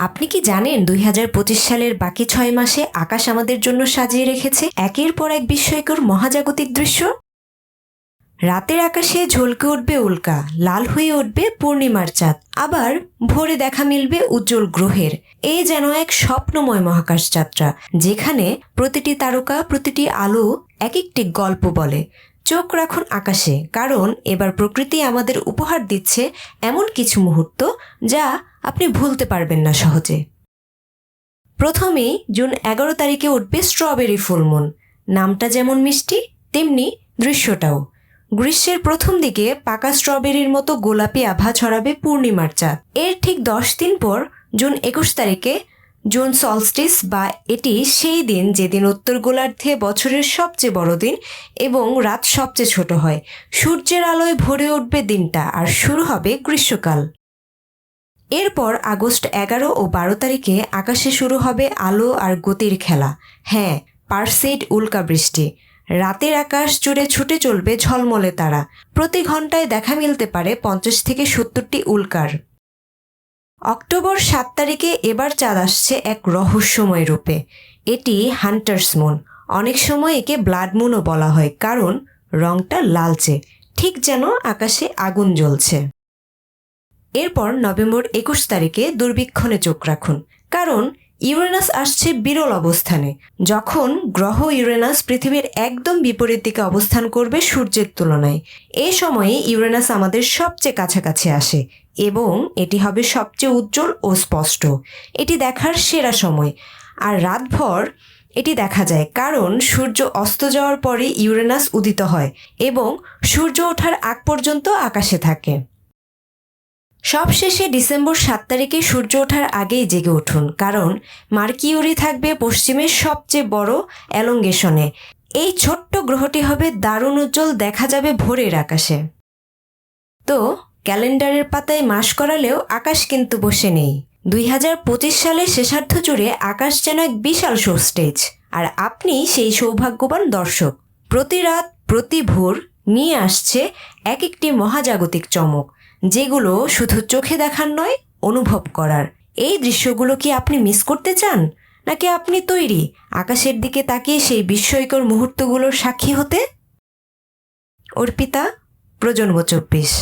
আপনি কি জানেন দুই হাজার পঁচিশ সালের বাকি ছয় মাসে আকাশ আমাদের জন্য সাজিয়ে রেখেছে একের পর এক বিস্ময়কর মহাজাগতিক দৃশ্য? রাতের আকাশে ঝলকে উঠবে উল্কা, লাল হয়ে উঠবে পূর্ণিমার চাঁদ, আবার ভোরে দেখা মিলবে উজ্জ্বল গ্রহের। এ যেন এক স্বপ্নময় মহাকাশ যাত্রা যেখানে প্রতিটি তারকা, প্রতিটি আলো এক একটি গল্প বলে। চোখ রাখুন আকাশে, কারণ এবার প্রকৃতি আমাদের উপহার দিচ্ছে এমন কিছু মুহূর্ত যা আপনি ভুলতে পারবেন না সহজে। প্রথমেই জুন এগারো তারিখে উঠবে স্ট্রবেরি ফুলমুন নামটা যেমন মিষ্টি, তেমনি দৃশ্যটাও। গ্রীষ্মের প্রথম দিকে পাকা স্ট্রবেরির মতো গোলাপি আভা ছড়াবে পূর্ণিমার চাঁদ। এর ঠিক দশ দিন পর জুন একুশ তারিখে জুন সলস্টিস বা এটি সেই দিন যেদিন উত্তর গোলার্ধে বছরের সবচেয়ে বড় দিন এবং রাত সবচেয়ে ছোট হয়। সূর্যের আলোয় ভরে উঠবে দিনটা আর শুরু হবে গ্রীষ্মকাল। এরপর আগস্ট এগারো ও বারো তারিখে আকাশে শুরু হবে আলো আর গতির খেলা। হ্যাঁ পারসেইড উল্কা বৃষ্টি। রাতের আকাশ জুড়ে ছুটে চলবে ঝলমলে তারা। প্রতি ঘন্টায় দেখা মিলতে পারে পঞ্চাশ থেকে সত্তরটি উল্কার। অক্টোবর সাত তারিখে এবার চাঁদ আসছে এক রহস্যময় রূপে। এটি হান্টার্স মুন। অনেক সময় একে ব্লাড মুনও বলা হয়, কারণ রংটা লালচে, ঠিক যেন আকাশে আগুন জ্বলছে। এরপর নভেম্বর একুশ তারিখে দুর্বীক্ষণে চোখ রাখুন, কারণ ইউরেনাস আসছে বিরল অবস্থানে। যখন গ্রহ ইউরেনাস পৃথিবীর একদম বিপরীত দিকে অবস্থান করবে সূর্যের তুলনায়। এ সময়ে ইউরেনাস আমাদের সবচেয়ে কাছাকাছি আসে এবং এটি হবে সবচেয়ে উজ্জ্বল ও স্পষ্ট। এটি দেখার সেরা সময়। আর রাতভর এটি দেখা যায়, কারণ সূর্য অস্ত যাওয়ার পরে ইউরেনাস উদিত হয় এবং সূর্য ওঠার আগ পর্যন্ত আকাশে থাকে। সবশেষে ডিসেম্বর সাত তারিখে সূর্য ওঠার আগেই জেগে উঠুন, কারণ মার্কিউরি থাকবে পশ্চিমের সবচেয়ে বড় অ্যালঙ্গেশনে। এই ছোট্ট গ্রহটি হবে দারুণ উজ্জ্বল, দেখা যাবে ভোরের আকাশে। তো ক্যালেন্ডারের পাতায় মাস করালেও আকাশ কিন্তু বসে নেই। দুই হাজার পঁচিশ সালের শেষার্ধ জুড়ে আকাশ যেন এক বিশাল শো স্টেজ, আর আপনি সেই সৌভাগ্যবান দর্শক। প্রতি রাত, প্রতি ভোর নিয়ে আসছে এক একটি মহাজাগতিক চমক, যেগুলো শুধু চোখে দেখার নয়, অনুভব করার। এই দৃশ্যগুলো কি আপনি মিস করতে চান? নাকি আপনি তৈরি? আকাশের দিকে তাকিয়ে সেই বিস্ময়কর মুহূর্তগুলোর সাক্ষী হতে? অর্পিতা, প্রজন্ম চব্বিশ।